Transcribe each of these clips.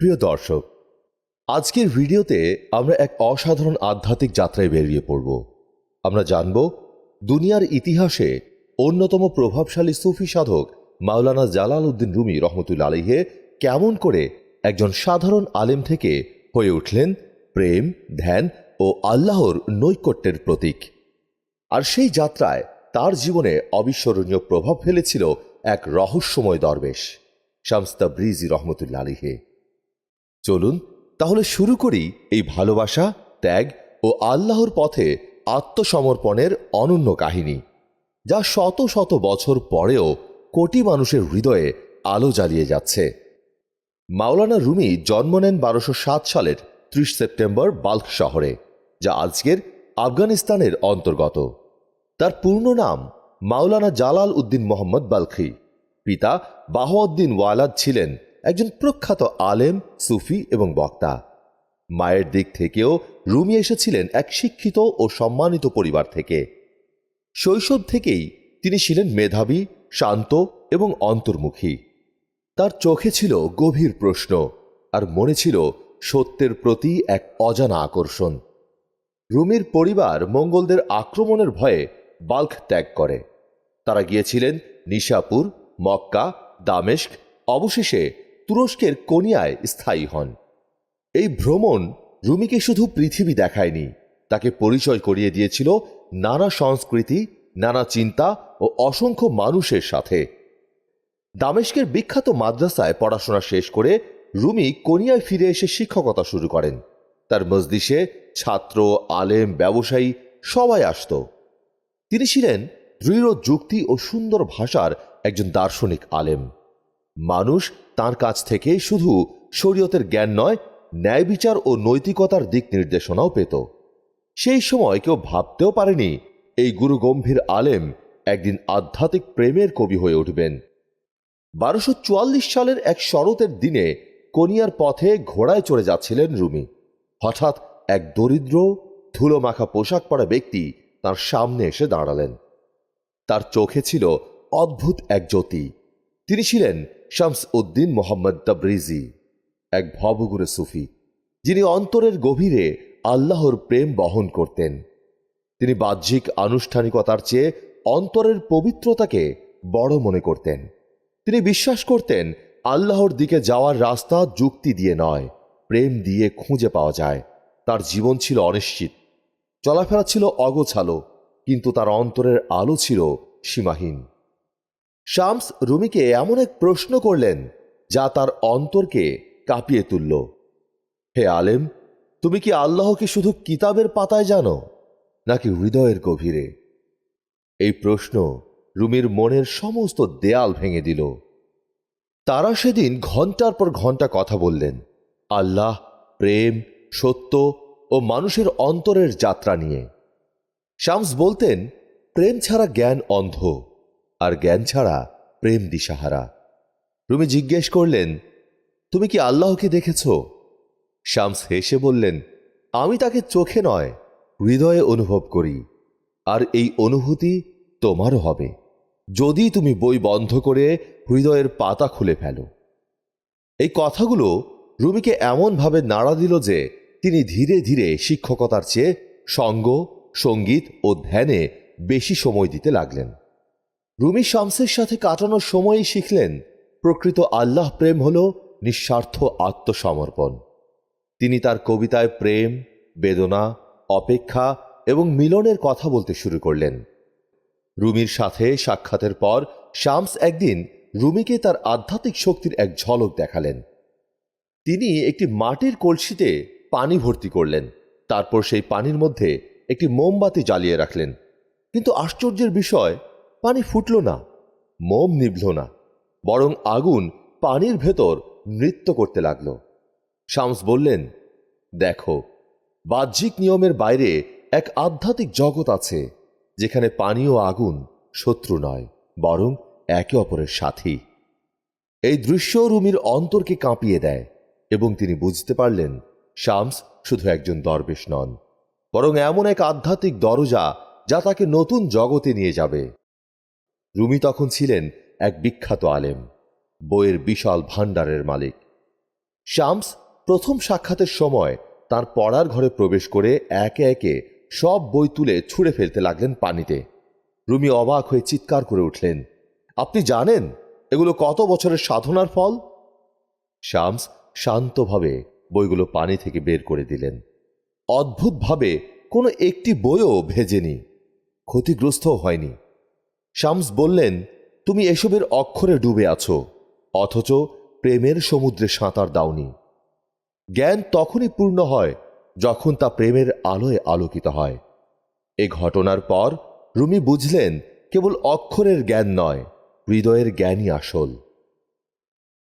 প্রিয় দর্শক, আজকের ভিডিওতে আমরা এক অসাধারণ আধ্যাত্মিক যাত্রায় বেরিয়ে পড়ব। আমরা জানব, দুনিয়ার ইতিহাসে অন্যতম প্রভাবশালী সুফি সাধক মাওলানা জালাল উদ্দিন রুমি রহমতুল্লা আলিহে কেমন করে একজন সাধারণ আলেম থেকে হয়ে উঠলেন প্রেম, ধ্যান ও আল্লাহর নৈকট্যের প্রতীক। আর সেই যাত্রায় তার জীবনে অবিস্মরণীয় প্রভাব ফেলেছিল এক রহস্যময় দরবেশ শামস্তা ব্রিজি রহমতুল্লা আলিহে চলুন, তাহলে শুরু করি এই ভালোবাসা, ত্যাগ ও আল্লাহর পথে আত্মসমর্পণের অনন্য কাহিনী, যা শত শত বছর পরেও কোটি মানুষের হৃদয়ে আলো জ্বালিয়ে যাচ্ছে। মাওলানা রুমি জন্ম নেন বারোশো সাত সালের ত্রিশ সেপ্টেম্বর বাল্ক শহরে, যা আজকের আফগানিস্তানের অন্তর্গত। তার পূর্ণ নাম মাওলানা জালাল উদ্দিন মোহাম্মদ বালখি। পিতা বাহাউদ্দিন ওয়ালাদ ছিলেন একজন প্রখ্যাত আলেম, সুফি এবং বক্তা। মায়ের দিক থেকেও রুমি এসেছিলেন এক শিক্ষিত ও সম্মানিত পরিবার থেকে। শৈশব থেকেই তিনি ছিলেন মেধাবী, শান্ত এবং অন্তর্মুখী। তার চোখে ছিল গভীর প্রশ্ন আর মনে ছিল সত্যের প্রতি এক অজানা আকর্ষণ। রুমির পরিবার মঙ্গলদের আক্রমণের ভয়ে বাল্ক ত্যাগ করে। তারা গিয়েছিলেন নিশাপুর, মক্কা, দামেস্ক, অবশেষে তুরস্কের কোনিয়ায় স্থায়ী হন। এই ভ্রমণ রুমিকে শুধু পৃথিবী দেখায়নি, তাকে পরিচয় করিয়ে দিয়েছিল নানা সংস্কৃতি, নানা চিন্তা ও অসংখ্য মানুষের সাথে। দামেশকের বিখ্যাত মাদ্রাসায় পড়াশোনা শেষ করে রুমি কোনিয়ায় ফিরে এসে শিক্ষকতা শুরু করেন। তার মজলিসে ছাত্র, আলেম, ব্যবসায়ী সবাই আসত। তিনি ছিলেন দৃঢ় যুক্তি ও সুন্দর ভাষার একজন দার্শনিক আলেম। মানুষ তার কাছ থেকে শুধু শরীয়তের জ্ঞান নয় ন্যায় বিচার ও নৈতিকতার দিক নির্দেশনাও পেত। সেই সময় কেউ ভাবতেও পারেনি, এই গুরু গম্ভীর আলেম একদিন আধ্যাত্মিক প্রেমের কবি হয়ে উঠবেন। বারোশো সালের এক শরতের দিনে কনিয়ার পথে ঘোড়ায় চড়ে যাচ্ছিলেন রুমি। হঠাৎ এক দরিদ্র ধুলো মাখা পোশাক পরা ব্যক্তি তার সামনে এসে দাঁড়ালেন। তার চোখে ছিল অদ্ভুত এক জ্যোতি। তিনি ছিলেন শামস উদ্দিন মোহাম্মদ তাবরিজি, এক ভবগুরে সুফি, যিনি অন্তরের গভীরে আল্লাহর প্রেম বহন করতেন। তিনি বাহ্যিক আনুষ্ঠানিকতার চেয়ে অন্তরের পবিত্রতাকে বড় মনে করতেন। তিনি বিশ্বাস করতেন আল্লাহর দিকে যাওয়ার রাস্তা যুক্তি দিয়ে নয়, প্রেম দিয়ে খুঁজে পাওয়া যায়। তার জীবন ছিল অনিশ্চিত। চলাফেরা ছিল অগোছালো, কিন্তু তার অন্তরের আলো ছিল সীমাহীন। শামস রুমিকে এমন এক প্রশ্ন করলেন, যা তার অন্তরকে কাঁপিয়ে তুলল। হে আলেম, তুমি কি আল্লাহকে শুধু কিতাবের পাতায় জানো, নাকি হৃদয়ের গভীরে? এই প্রশ্ন রুমির মনের সমস্ত দেয়াল ভেঙে দিল। তারা সেদিন ঘণ্টার পর ঘণ্টা কথা বললেন, আল্লাহ, প্রেম, সত্য ও মানুষের অন্তরের যাত্রা নিয়ে। শামস বলতেন, প্রেম ছাড়া জ্ঞান অন্ধ। আর জ্ঞান ছাড়া প্রেম দিশাহারা। রুমি জিজ্ঞেস করলেন, তুমি কি আল্লাহকে দেখেছ? শামস হেসে বললেন, আমি তাকে চোখে নয়, হৃদয়ে অনুভব করি, আর এই অনুভূতি তোমারও হবে, যদি তুমি বই বন্ধ করে হৃদয়ের পাতা খুলে ফেলো। এই কথাগুলো রুমিকে এমনভাবে নাড়া দিল যে তিনি ধীরে ধীরে শিক্ষকতার চেয়ে সঙ্গ, সংগীত ও ধ্যানে বেশি সময় দিতে লাগলেন। রুমি শামসের সাথে কাটানোর সময়ই শিখলেন, প্রকৃত আল্লাহ প্রেম হল নিঃস্বার্থ আত্মসমর্পণ। তিনি তার কবিতায় প্রেম, বেদনা, অপেক্ষা এবং মিলনের কথা বলতে শুরু করলেন। রুমির সাথে সাক্ষাতের পর শামস একদিন রুমিকে তার আধ্যাত্মিক শক্তির এক ঝলক দেখালেন। তিনি একটি মাটির কলসিতে পানি ভর্তি করলেন, তারপর সেই পানির মধ্যে একটি মোমবাতি জ্বালিয়ে রাখলেন। কিন্তু আশ্চর্যের বিষয় পানি ফুটল না, মোম নিভল না, বরং আগুন পানির ভেতর নৃত্য করতে লাগল। শামস বললেন, দেখো, বাহ্যিক নিয়মের বাইরে এক আধ্যাত্মিক জগৎ আছে, যেখানে পানি ও আগুন শত্রু নয়, বরং একে অপরের সাথী। এই দৃশ্য রুমির অন্তরকে কাঁপিয়ে দেয় এবং তিনি বুঝতে পারলেন শামস শুধু একজন দরবেশ নন, বরং এমন এক আধ্যাত্মিক দরজা যা তাকে নতুন জগতে নিয়ে যাবে। রুমি তখন ছিলেন এক বিখ্যাত আলেম, বইয়ের বিশাল ভাণ্ডারের মালিক। শামস প্রথম সাক্ষাতের সময় তার পড়ার ঘরে প্রবেশ করে একে একে সব বই তুলে ছুঁড়ে ফেলতে লাগলেন পানিতে। রুমি অবাক হয়ে চিৎকার করে উঠলেন, আপনি জানেন এগুলো কত বছরের সাধনার ফল? শামস শান্তভাবে বইগুলো পানি থেকে বের করে দিলেন। অদ্ভুতভাবে কোনো একটি বইও ভেজেনি, ক্ষতিগ্রস্তও হয়নি। শামস বললেন, তুমি এসবের অক্ষরে ডুবে আছো, অথচ প্রেমের সমুদ্রে সাঁতার দাওনি। জ্ঞান তখনই পূর্ণ হয় যখন তা প্রেমের আলোয় আলোকিত হয়। এ ঘটনার পর রুমি বুঝলেন, কেবল অক্ষরের জ্ঞান নয়, হৃদয়ের জ্ঞানই আসল।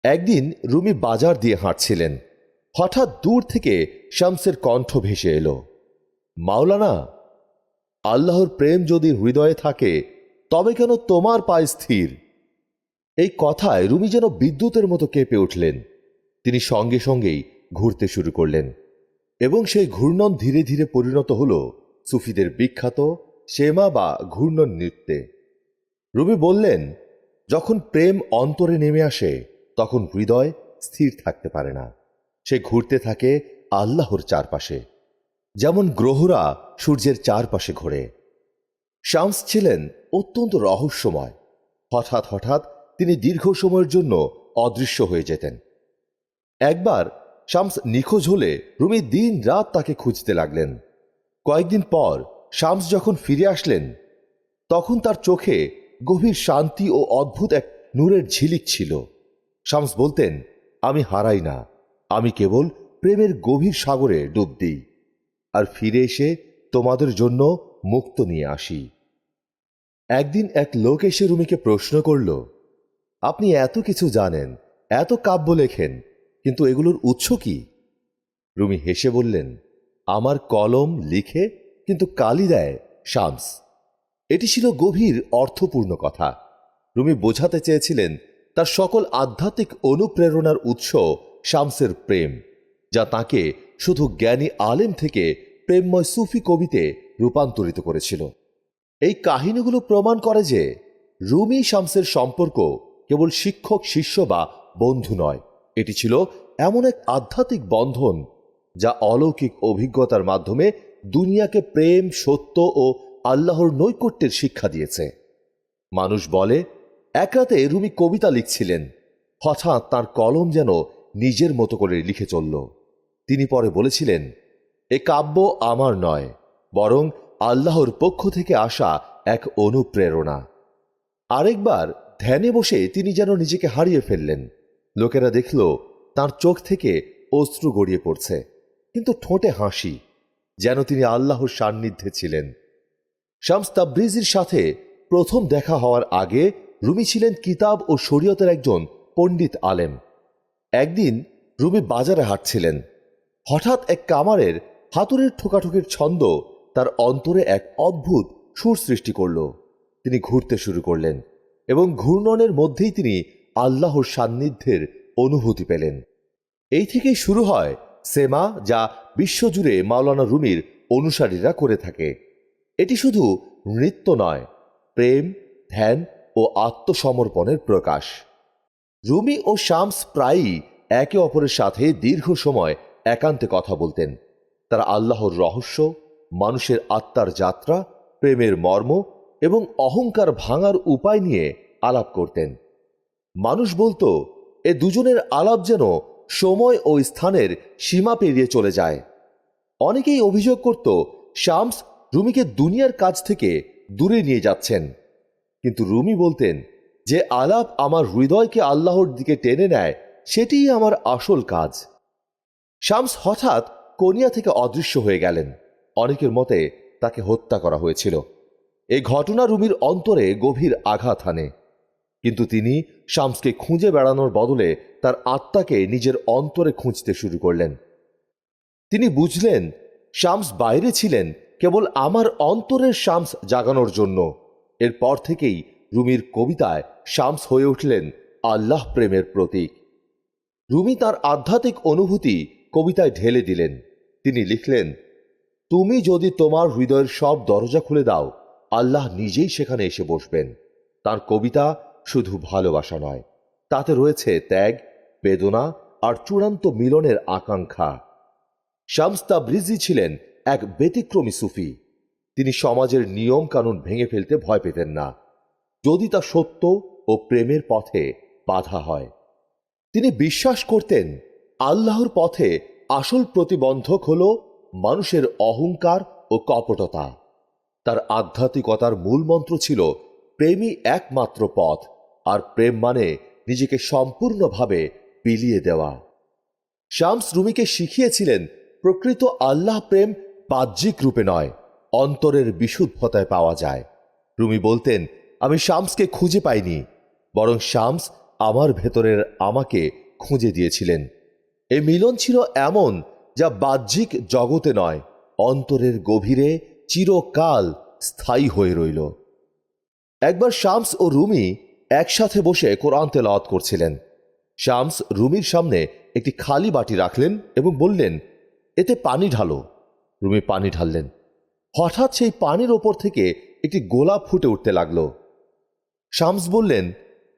একদিন রুমি বাজার দিয়ে হাঁটছিলেন। হঠাৎ দূর থেকে শামসের কণ্ঠ ভেসে এলো, মাওলানা, আল্লাহর প্রেম যদি হৃদয়ে থাকে তবে কেন তোমার পায়ে স্থির? এই কথায় রুমি যেন বিদ্যুতের মতো কেঁপে উঠলেন। তিনি সঙ্গে সঙ্গেই ঘুরতে শুরু করলেন এবং সেই ঘূর্ণন ধীরে ধীরে পরিণত হল সুফিদের বিখ্যাত শেমা বা ঘূর্ণন নৃত্যে। রুমি বললেন, যখন প্রেম অন্তরে নেমে আসে, তখন হৃদয় স্থির থাকতে পারে না। সে ঘুরতে থাকে আল্লাহর চারপাশে। যেমন গ্রহরা সূর্যের চারপাশে ঘোরে শামস ছিলেন অত্যন্ত রহস্যময়। হঠাৎ হঠাৎ তিনি দীর্ঘ সময়ের জন্য অদৃশ্য হয়ে যেতেন। একবার শামস নিখোঁজ হলে রুমি দিন রাত তাকে খুঁজতে লাগলেন। কয়েকদিন পর শামস যখন ফিরে আসলেন, তখন তার চোখে গভীর শান্তি ও অদ্ভুত এক নূরের ঝিলিক ছিল। শামস বলতেন, আমি হারাই না। আমি কেবল প্রেমের গভীর সাগরে ডুব দিই। আর ফিরে এসে তোমাদের জন্য মুক্ত নিয়ে আসি। একদিন এক লোক এসে রুমিকে প্রশ্ন করল, আপনি এত কিছু জানেন, এত কাব্য লেখেন, কিন্তু এগুলোর উৎস কি? রুমি হেসে বললেন, আমার কলম লিখে কিন্তু কালি দেয় শামস। এটি ছিল গভীর অর্থপূর্ণ কথা। রুমি বোঝাতে চেয়েছিলেন, তার সকল আধ্যাত্মিক অনুপ্রেরণার উৎস শামসের প্রেম, যা তাকে শুধু জ্ঞানী আলেম থেকে প্রেমময় সুফি কবিতে রূপান্তরিত করেছিল। এই কাহিনীগুলো প্রমাণ করে যে রুমি শামসের সম্পর্ক কেবল শিক্ষক, শিষ্য বা বন্ধু নয়। এটি ছিল এমন এক আধ্যাত্মিক বন্ধন যা অলৌকিক অভিজ্ঞতার মাধ্যমে দুনিয়াকে প্রেম, সত্য ও আল্লাহর নৈকট্যের শিক্ষা দিয়েছে। মানুষ বলে, এক রাতে রুমি কবিতা লিখছিলেন। হঠাৎ তার কলম যেন নিজের মতো করে লিখে চলল। তিনি পরে বলেছিলেন, এ কাব্য আমার নয়, বরং আল্লাহর পক্ষ থেকে আসা এক অনুপ্রেরণা। আরেকবার ধ্যানে বসে তিনি যেন নিজেকে হারিয়ে ফেললেন। লোকেরা দেখল, তার চোখ থেকে অশ্রু গড়িয়ে পড়ছে, কিন্তু ঠোঁটে হাসি, যেন তিনি আল্লাহর সান্নিধ্যে ছিলেন। শামস তাব্রিজির সাথে প্রথম দেখা হওয়ার আগে রুমি ছিলেন কিতাব ও শরীয়তের একজন পণ্ডিত আলেম। একদিন রুমি বাজারে হাঁটছিলেন। হঠাৎ এক কামারের হাতুড়ির ঠোকাঠুকির ছন্দ তার অন্তরে এক অদ্ভুত সুর সৃষ্টি করল। তিনি ঘুরতে শুরু করলেন এবং ঘূর্ণনের মধ্যেই তিনি আল্লাহর সান্নিধ্যের অনুভূতি পেলেন। এই থেকেই শুরু হয় সেমা যা বিশ্বজুড়ে মাওলানা রুমির অনুসারীরা করে থাকে। এটি শুধু নৃত্য নয়, প্রেম, ধ্যান ও আত্মসমর্পণের প্রকাশ। রুমি ও শামস প্রায়ই একে অপরের সাথে দীর্ঘ সময় একান্তে কথা বলতেন। তারা আল্লাহর রহস্য মানুষের আত্মার যাত্রা, প্রেমের মর্ম এবং অহংকার ভাঙার উপায় নিয়ে আলাপ করতেন। মানুষ বলতো, এ দুজনের আলাপ যেন সময় ও স্থানের সীমা পেরিয়ে চলে যায়। অনেকেই অভিযোগ করত, শামস রুমিকে দুনিয়ার কাজ থেকে দূরে নিয়ে যাচ্ছেন। কিন্তু রুমি বলতেন, যে আলাপ আমার হৃদয়কে আল্লাহর দিকে টেনে নেয়, সেটিই আমার আসল কাজ। শামস হঠাৎ কোনিয়া থেকে অদৃশ্য হয়ে গেলেন। অনেকের মতে তাকে হত্যা করা হয়েছিল। এই ঘটনা রুমির অন্তরে গভীর আঘাত হানে। কিন্তু তিনি শামসকে খুঁজে বেড়ানোর বদলে তার আত্মাকে নিজের অন্তরে খুঁজতে শুরু করলেন। তিনি বুঝলেন, শামস বাইরে ছিলেন কেবল আমার অন্তরের শামস জাগানোর জন্য। এরপর থেকেই রুমির কবিতায় শামস হয়ে উঠলেন আল্লাহ প্রেমের প্রতীক। রুমি তার আধ্যাত্মিক অনুভূতি কবিতায় ঢেলে দিলেন। তিনি লিখলেন তুমি যদি তোমার হৃদয়ের সব দরজা খুলে দাও, আল্লাহ নিজেই সেখানে এসে বসবেন। তার কবিতা শুধু ভালোবাসা নয়, তাতে রয়েছে ত্যাগ, বেদনা আর চূড়ান্ত মিলনের আকাঙ্ক্ষা। শামস তাবরিজি ছিলেন এক ব্যতিক্রমী সুফি। তিনি সমাজের নিয়ম কানুন ভেঙে ফেলতে ভয় পেতেন না। যদি তা সত্য ও প্রেমের পথে বাধা হয়, তিনি বিশ্বাস করতেন, আল্লাহর পথে আসল প্রতিবন্ধক হল মানুষের অহংকার ও কপটতা। তার আধ্যাত্মিকতার মূল মন্ত্র ছিল, প্রেমই একমাত্র পথ, আর প্রেম মানে নিজেকে সম্পূর্ণভাবে বিলিয়ে দেওয়া। শামস রুমিকে শিখিয়েছিলেন, প্রকৃত আল্লাহ প্রেম বাহ্যিক রূপে নয়, অন্তরের বিশুদ্ধতায় পাওয়া যায়। রুমি বলতেন, আমি শামসকে খুঁজে পাইনি, বরং শামস আমার ভেতরের আমাকে খুঁজে দিয়েছিলেন। এ মিলন ছিল এমন যা বাহ্যিক জগতে নয়, অন্তরের গভীরে চিরকাল স্থায়ী হয়ে রইল। একবার শামস ও রুমি একসাথে বসে কোরআন তেলাওয়াত করছিলেন। শামস রুমির সামনে একটি খালি বাটি রাখলেন এবং বললেন, এতে পানি ঢালো। রুমি পানি ঢাললেন। হঠাৎ সেই পানির ওপর থেকে একটি গোলাপ ফুটে উঠতে লাগল। শামস বললেন,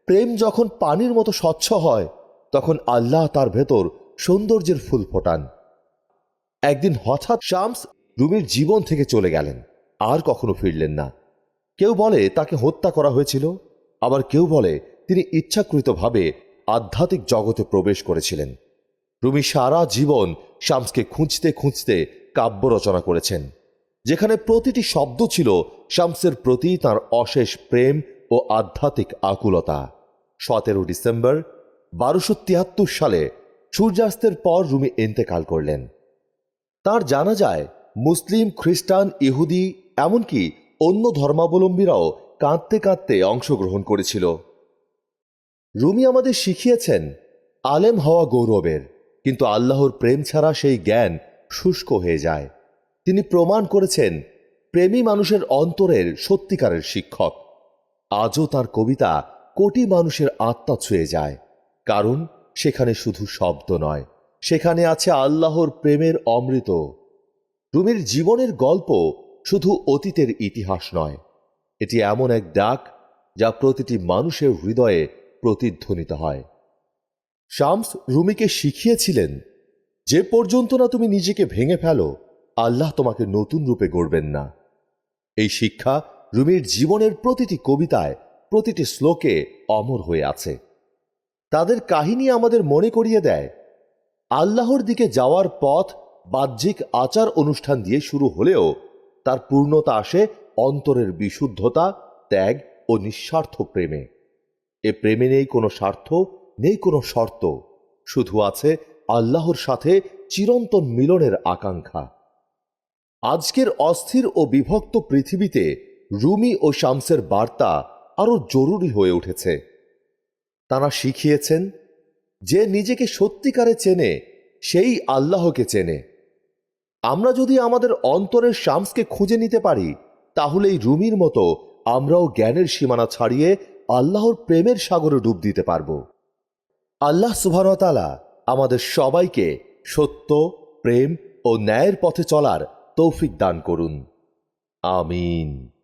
প্রেম যখন পানির মতো স্বচ্ছ হয়, তখন আল্লাহ তার ভেতর সৌন্দর্যের ফুল ফোটান। একদিন হঠাৎ শামস রুমির জীবন থেকে চলে গেলেন। আর কখনো ফিরলেন না। কেউ বলে তাকে হত্যা করা হয়েছিল, আবার কেউ বলে তিনি ইচ্ছাকৃতভাবে আধ্যাত্মিক জগতে প্রবেশ করেছিলেন। রুমি সারা জীবন শামসকে খুঁজতে খুঁজতে কাব্য রচনা করেছেন। যেখানে প্রতিটি শব্দ ছিল শামসের প্রতি তার অশেষ প্রেম ও আধ্যাত্মিক আকুলতা। সতেরো ডিসেম্বর বারোশো সালে সূর্যাস্তের পর রুমি ইন্তেকাল করলেন। তার জানা যায়, মুসলিম, খ্রিস্টান, ইহুদি, এমনকি অন্য ধর্মাবলম্বীরাও কাঁদতে কাঁদতে অংশগ্রহণ করেছিল। রুমি আমাদের শিখিয়েছেন, আলেম হওয়া গৌরবের, কিন্তু আল্লাহর প্রেম ছাড়া সেই জ্ঞান শুষ্ক হয়ে যায়। তিনি প্রমাণ করেছেন, প্রেমী মানুষের অন্তরের সত্যিকারের শিক্ষক। আজও তার কবিতা কোটি মানুষের আত্মা ছুঁয়ে যায়, কারণ সেখানে শুধু শব্দ নয়। সেখানে আছে আল্লাহর প্রেমের অমৃত। রুমির জীবনের গল্প শুধু অতীতের ইতিহাস নয়, এটি এমন এক ডাক যা প্রতিটি মানুষের হৃদয়ে প্রতিধ্বনিত হয়। শামস রুমিকে শিখিয়েছিলেন, যে পর্যন্ত না তুমি নিজেকে ভেঙে ফেলো, আল্লাহ তোমাকে নতুন রূপে গড়বেন না। এই শিক্ষা রুমির জীবনের প্রতিটি কবিতায়, প্রতিটি শ্লোকে অমর হয়ে আছে। তাদের কাহিনী আমাদের মনে করিয়ে দেয় আল্লাহর দিকে যাওয়ার পথ বাহ্যিক আচার অনুষ্ঠান দিয়ে শুরু হলেও তার পূর্ণতা আসে অন্তরের বিশুদ্ধতা, ত্যাগ ও নিঃস্বার্থ প্রেমে। এ প্রেমে নেই কোনো স্বার্থ, নেই কোনো শর্ত। শুধু আছে আল্লাহর সাথে চিরন্তন মিলনের আকাঙ্ক্ষা। আজকের অস্থির ও বিভক্ত পৃথিবীতে রুমি ও শামসের বার্তা আরও জরুরি হয়ে উঠেছে। তারা শিখিয়েছেন যে নিজেকে সত্যিকারে চেনে, সেই আল্লাহকে চেনে। আমরা যদি আমাদের অন্তরের শামসকে খুঁজে নিতে পারি তাহলেই রুমির মতো আমরাও জ্ঞানের সীমানা ছাড়িয়ে আল্লাহর প্রেমের সাগরে ডুব দিতে পারব। আল্লাহ সুবাহতালা আমাদের সবাইকে সত্য, প্রেম ও ন্যায়ের পথে চলার তৌফিক দান করুন। আমিন।